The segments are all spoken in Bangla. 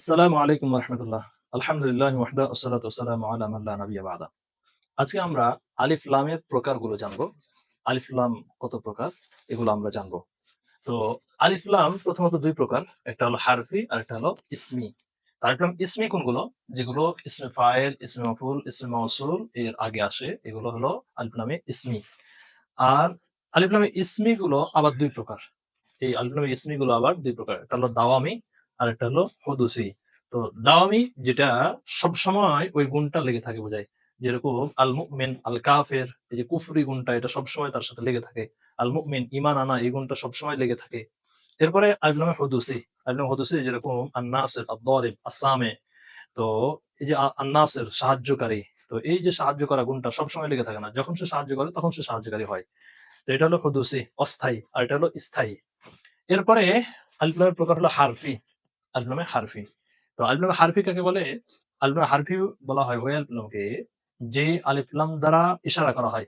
আসসালামু আলাইকুম রহমতুল্লাহ আলহামদুলিল্লাহ ওয়াহদা আসসালাতু ওয়াসসালামু আলা মান লা নাবিয়্যা বা'দা। আজকে আমরা আলিফ লামের প্রকারগুলো জানব। আলিফ লাম কত প্রকার? এগুলো আমরা জানব। তো আলিফ লাম প্রথমত দুই প্রকার, একটা হলো হারফি আর একটা হলো ইসমি। তার একদম ইসমি কোনগুলো? যেগুলো ইসমে ফাইল, ইসমে মাফুল, ইসমে মাউসুল এর আগে আসে, এগুলো হলো আলিফ লামে ইসমি। আর আলিফ লামে ইসমি গুলো আবার দুই প্রকার। এই আলিফ লামে ইসমি গুলো আবার দুই প্রকার। একটা হলো দাওয়ামি আর একটা হলো হুদুসি তো দাওয়ামি যেটা সব সময় ওই গুণটা লেগে থাকে বোঝায়। যেরকম আল মুমিন আল কাফের এই যে কুফরি গুণটা, এটা সব সময় তার সাথে লেগে থাকে। আল মুমিন ইমান আনা এই গুণটা সব সময় লেগে থাকে। এরপরে আলনামে হদুসি আলনামে হদুসি যেরকম আন্নাসের আব্দরিব আসামে তো এই যে আন্নাসের, সাহায্যকারী। তো এই যে সাহায্য করা গুণটা সবসময় লেগে থাকে না। যখন সে সাহায্য করে, তখন সে সাহায্যকারী হয়। তো এটা হলো হুদুসি অস্থায়ী। আর এটা হলো স্থায়ী। এরপরে আলফলামের প্রকার হলো হারফি। আলফলামে হারফি। তো আলফলামে হারফি কাকে বলে? আলফলামে হারফি বলা হয় ওই আলফলামকে যে আলিফলাম দ্বারা ইশারা করা হয়।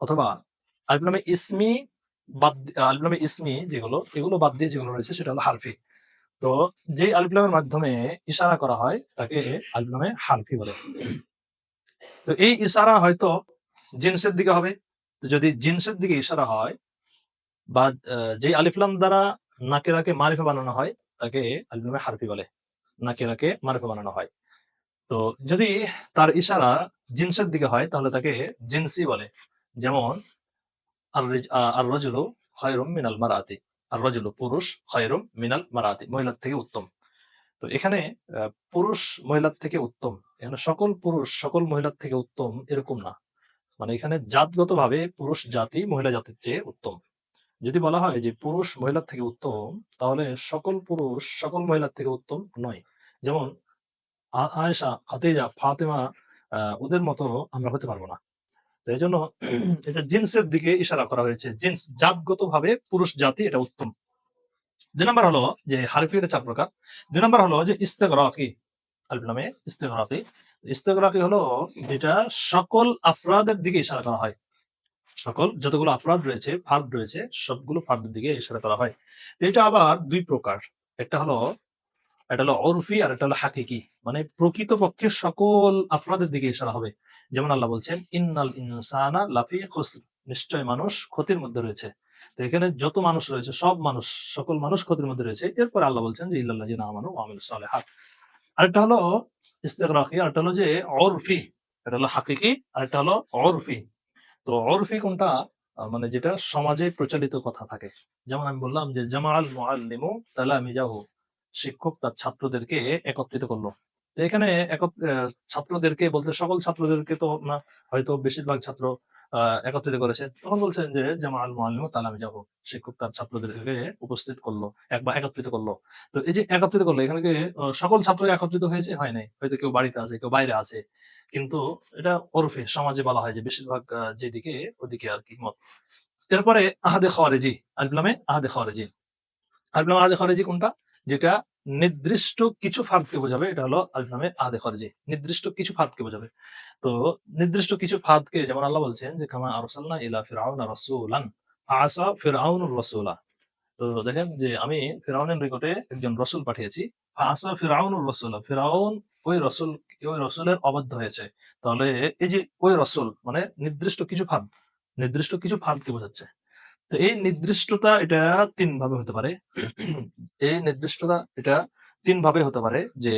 অথবা আলফলামে ইসমি বাদ দি- ইসমি যেগুলো, এগুলো বাদ দিয়ে যেগুলো রয়েছে সেটা হলো হারফি। তো যে আলফলামের মাধ্যমে ইশারা করা হয় তাকে আলফলামে হারফি বলে। তো এই ইশারা হয়তো জিন্সের দিকে হবে। যদি জিন্সের দিকে ইশারা হয় বা যে আলিফলাম দ্বারা নাকেরাকে মারিফা বানানো হয় তাকে আলিফলামে হারফি বলে। নাকেরাকে মারিফা বানানো হয়। তো যদি তার ইশারা জিন্সের দিকে হয়, তাহলে তাকে জিন্সি বলে। যেমন, আর রিজ- রজুলু খয়রুম মিনাল মারাতি। আর রজুলু পুরুষ খয়রুম মিনাল মারাতি, মহিলার থেকে উত্তম। তো এখানে পুরুষ মহিলার থেকে উত্তম। এখানে সকল পুরুষ, সকল মহিলার থেকে উত্তম এরকম না। মানে এখানে জাতগত ভাবে পুরুষ জাতি মহিলা জাতির চেয়ে উত্তম। যদি বলা হয় যে পুরুষ মহিলার থেকে উত্তম, তাহলে সকল পুরুষ সকল মহিলার থেকে উত্তম নয়। যেমন আয়েশা খাতিজা ফাতেমা ওদের মতো আমরা হতে পারব না। তো এই জন্য এটা জিন্সের দিকে ইশারা করা হয়েছে। জিন্স জাতগত ভাবে পুরুষ জাতি, এটা উত্তম। দুই নম্বর হলো যে হারফির চার প্রকার। দুই নম্বর হলো যে ইস্তেগরাকি, আলিফ নামে ইস্তেগরাকি। ইস্তেগরাকি হলো যেটা সকল আফরাদের দিকে ইশারা করা হয়। সকল যতগুলো আফরাদ রয়েছে, ফার্দ রয়েছে, সবগুলো ফার্দের দিকে ইশারা করা হয়। এটা আবার দুই প্রকার। একটা হলো এটা হলো অরফি আর এটা হলো হাকিকি। মানে প্রকৃতপক্ষে সকল আফরাদের দিকে ইশারা হবে। যেমন আল্লাহ বলছেন, ইন্নাল ইনসানা লাফি খুসর। নিশ্চয় মানুষ ক্ষতির মধ্যে রয়েছে। তো এখানে যত মানুষ রয়েছে, সব মানুষ, সকল মানুষ ক্ষতির মধ্যে রয়েছে। এরপর আল্লাহ বলছেন যে, ইল্লাল্লাহ জিনা আমানু আমিল সালেহাত। আরেকটা হলো ইস্তেগরাকি, আরেকটা হলো যে অরফি এটা হলো হাকিকি, আরেকটা হলো অরফি তো অরফি কোনটা মানে যেটা সমাজে প্রচলিত কথা থাকে। যেমন আমি বললাম যে, জামাল মোহাল্লিমু তাহলে আমি তালামিজাহু। শিক্ষক তার ছাত্রদেরকে একত্রিত করল। তো এখানে ছাত্রদেরকে বলতে, সকল ছাত্রদেরকে তো না, হয়তো বেশিরভাগ ছাত্র একত্রিত করেছে। তখন বলছেন যে, জামাল মুআল্লিমু তালামিজাহু শিক্ষক তার ছাত্রদেরকে উপস্থিত করল, এক বা একত্রিত করল। তো এই যে একত্রিত করল, এখানে সকল ছাত্র একত্রিত হয়েছে? হয় নাই। হয়তো কেউ বাড়িতে আছে, কেউ বাইরে আছে। কিন্তু এটা ওরফে, সমাজে বলা হয় যে, বেশিরভাগ যেদিকে ওদিকে আর কি মত। এরপরে আহাদে খারেজি আলফলামে আহাদে খারেজি আলফলাম আহাদে খারেজি কোনটা? যেটা নির্দিষ্ট কিছু ফাঁদকে বোঝাবে, এটা হলো আলফলামে আহাদে খারেজি নির্দিষ্ট কিছু ফাঁদকে বোঝাবে। তো নির্দিষ্ট কিছু ফাঁদকে যেমন আল্লাহ বলছেন যে, কামা আরসালনা ইলা ফিরাউনা রাসূলান আসা ফিরাউনুর রাসূলা তো দেখেন যে আমি ফিরাউনের নিকটে একজন রসুল পাঠিয়েছি, আসা ফিরাউনুর রসুল ফিরাউন ওই রসুল, ওই রসুলের অবাধ্য হয়েছে। তাহলে এই যে ওই রসুল মানে নির্দিষ্ট কিছু ফাঁদ নির্দিষ্ট কিছু ফাঁদকে বোঝাচ্ছে। তো এই নির্দিষ্টতা এটা তিন ভাবে হতে পারে। এই নির্দিষ্টতা এটা তিন ভাবে হতে পারে যে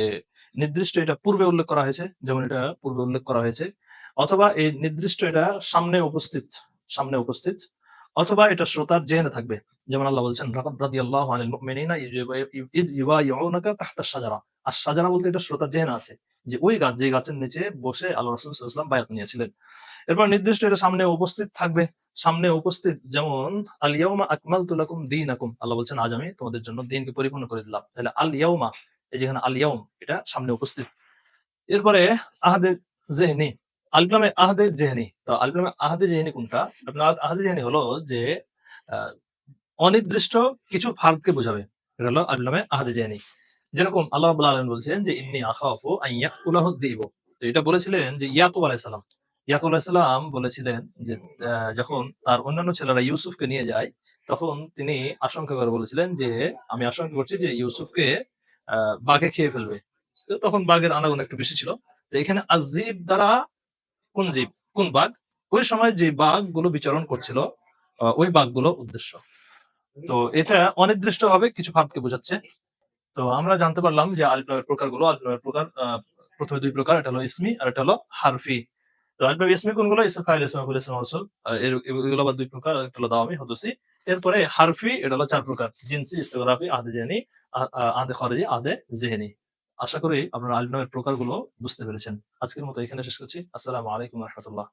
নির্দিষ্ট এটা পূর্বে উল্লেখ করা হয়েছে, যেমন এটা পূর্বে উল্লেখ করা হয়েছে, অথবা এই নির্দিষ্ট এটা সামনে উপস্থিত সামনে উপস্থিত, অথবা এটা শ্রোতার জেহেনে থাকবে। যেমন আল্লাহ বলছেন রাকাদ রাদিয়াল্লাহু আনিল মুমিনিনা ইদ ইউবাইউনাকা তাহতা শাজারা। আর শাজারা বলতে এটা শ্রোতার জেহেনে আছে, যে ওই গাছ, যে গাছের নিচে বসে আল্লাহ রাসূল সাল্লাল্লাহু আলাইহি বায়াত নিয়েছিলেন। এরপর নির্দিষ্ট এটা সামনে উপস্থিত থাকবে সামনে উপস্থিত যেমন আল ইয়াউমা আকমালতু দিন দীনাকুম। আল্লাহ বলছেন, আজ আমি তোমাদের জন্য দিনকে পরিপূর্ণ করে দিলাম। তাহলে আল এই যেখানে আল এটা সামনে উপস্থিত। এরপরে আহাদে জেহনি আলগ্রামে আহাদে জেহনি তো আলগ্রামে আহাদে জেহনি কোনটা? আপনার আহাদে জেহনি হলো যে অনির্দিষ্ট কিছু ফার্দকে বোঝাবে। এটা হলো আলগ্রামে আহাদে জেহনি যেরকম আল্লাহ আলামিন বলছেন যে, ইন্নি আখাফু আন ইয়াকুলাহু দিব তো এটা বলেছিলেন যে ইয়াকুব আলাইহিস সালাম। ইয়াকুব আলাইহিস বলেছিলেন যে যখন তার অন্যান্য ছেলেরা ইউসুফকে নিয়ে যায়, তখন তিনি আশঙ্কা করে বলেছিলেন যে, আমি আশঙ্কা করছি যে ইউসুফকে বাঘে খেয়ে ফেলবে। তো তখন বাঘের আনাগুন একটু বেশি ছিল। তো এখানে আজিব দ্বারা কোন জীব, কোন বাঘ? ওই সময় যে বাঘগুলো বিচরণ করছিল ওই বাঘগুলো উদ্দেশ্য। তো এটা অনির্দিষ্ট ভাবে কিছু ভাবকে বোঝাচ্ছে। তো আমরা জানতে পারলাম যে আলিফ নামের প্রকারগুলো, আলিফ প্রকার প্রথমে দুই প্রকার, এটা হলো ইসমি আর এটা হলো হারফি। কোনগুলো? ইসম এর- এগুলো দুই প্রকার, একটা এরপরে হারফি, এটা হলো চার প্রকার। জিনসি, ইস্তোগ্রাফি, আদে জেনি আদে খরজি, আদে জেহেনি। আশা করি আপনারা আলিনয়ের প্রকারগুলো বুঝতে পেরেছেন। আজকের মতো এখানে শেষ করছি। আসসালামু আলাইকুম রহমতুল্লাহ।